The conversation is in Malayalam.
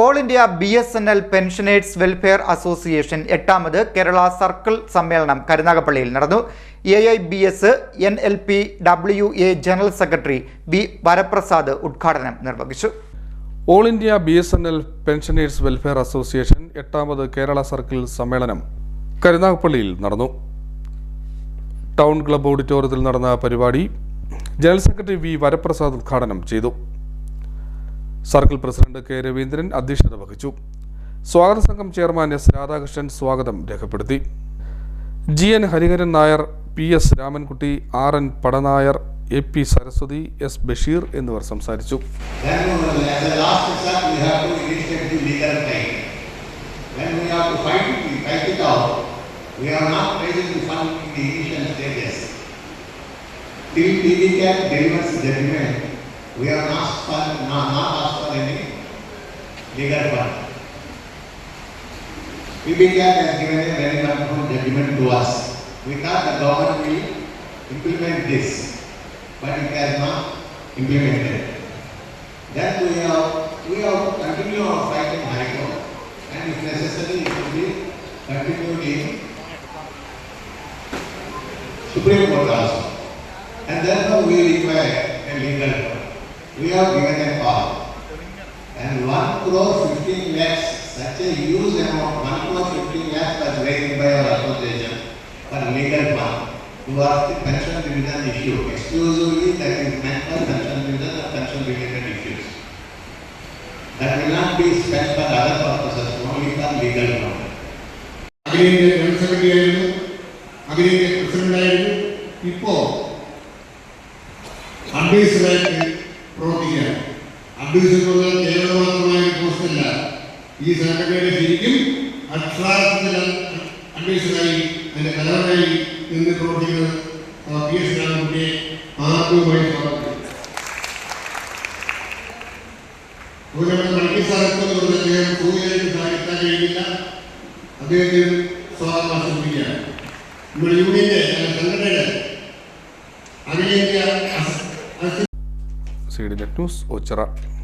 All India B S N L pensioners welfare association എട്ടാമത് കേരള സർക്കിൾ സമ്മേളനം കരുനാഗപ്പള്ളിയിൽ നടന്നു. A I B S N L P W A general secretary B Varaprasad ഉദ്ഘാടനം നിർവഹിച്ചു. All India B S N L pensioners welfare association എട്ടാമത് കേരള സർക്കിൾ സമ്മേളനം കരുനാഗപ്പള്ളിയിൽ നടന്നു. ടൗൺ ക്ലബ് ഓഡിറ്റോറിയത്തിൽ നടന്ന പരിപാടി ജനറൽ സെക്രട്ടറി വി വരപ്രസാദ് ഉദ്ഘാടനം ചെയ്തു. സർക്കിൾ പ്രസിഡന്റ് കെ രവീന്ദ്രൻ അധ്യക്ഷത വഹിച്ചു. സ്വാഗത സംഘം ചെയർമാൻ എസ് രാധാകൃഷ്ണൻ സ്വാഗതം രേഖപ്പെടുത്തി. G N Hariharan Nair P S Ramankutty R N Padanayar A P Saraswathi S Basheer എന്നിവർ സംസാരിച്ചു. We are not not, not asked for any legal fund. TDCAT has given a very wonderful judgment to us. We thought the government will implement this, but it has not implemented. Then we have, we have to continue our fight in High Court. And if necessary, it will be continued in Supreme Court also. We have given a call. And one crore fifteen lakhs, such a huge amount, one crore fifteen lakhs was raised by our association for legal fund towards the pension division issue. Exclusively that is meant for pension division or pension related issues. That will not be spent for other purposes, only for legal fund. അഖിലേന്ത്യാ ജനറൽ സെക്രട്ടറി ആയിരുന്നു അഖിലേന്ത്യാ പ്രസിഡന്റായിരുന്നു ഇപ്പോ അഡ്വൈസറായിട്ട് പ്രവർത്തിക്കുകയാണ് അഡ്വൈസർ എന്ന് പറഞ്ഞാൽ കേവലം മാത്രമായ പോസ്റ്റല്ല. ഈ സെക്രട്ടറിയുടെ ശരിക്കും അക്ഷരാർത്ഥത്തിൽ അഡ്വൈസറായി അതിന്റെ തലവനായി നിന്ന് പ്രവർത്തിക്കുന്ന പി എസ് രാമകുട്ടിയെ ആദ്യമായി സ്വാഗതം. നമ്മുടെ മണിക്ക് സാഹിത്യം പറഞ്ഞ അദ്ദേഹം സൂര്യനായിട്ട് സാഹിത്യം കഴിയില്ല അദ്ദേഹത്തിന് സ്വാഗതം ആശംസിക്കുകയാണ്. നമ്മുടെ യൂണിയന്റെ സംഘടനയുടെ അഖിലേന്ത്യാ അസ- അസ- സി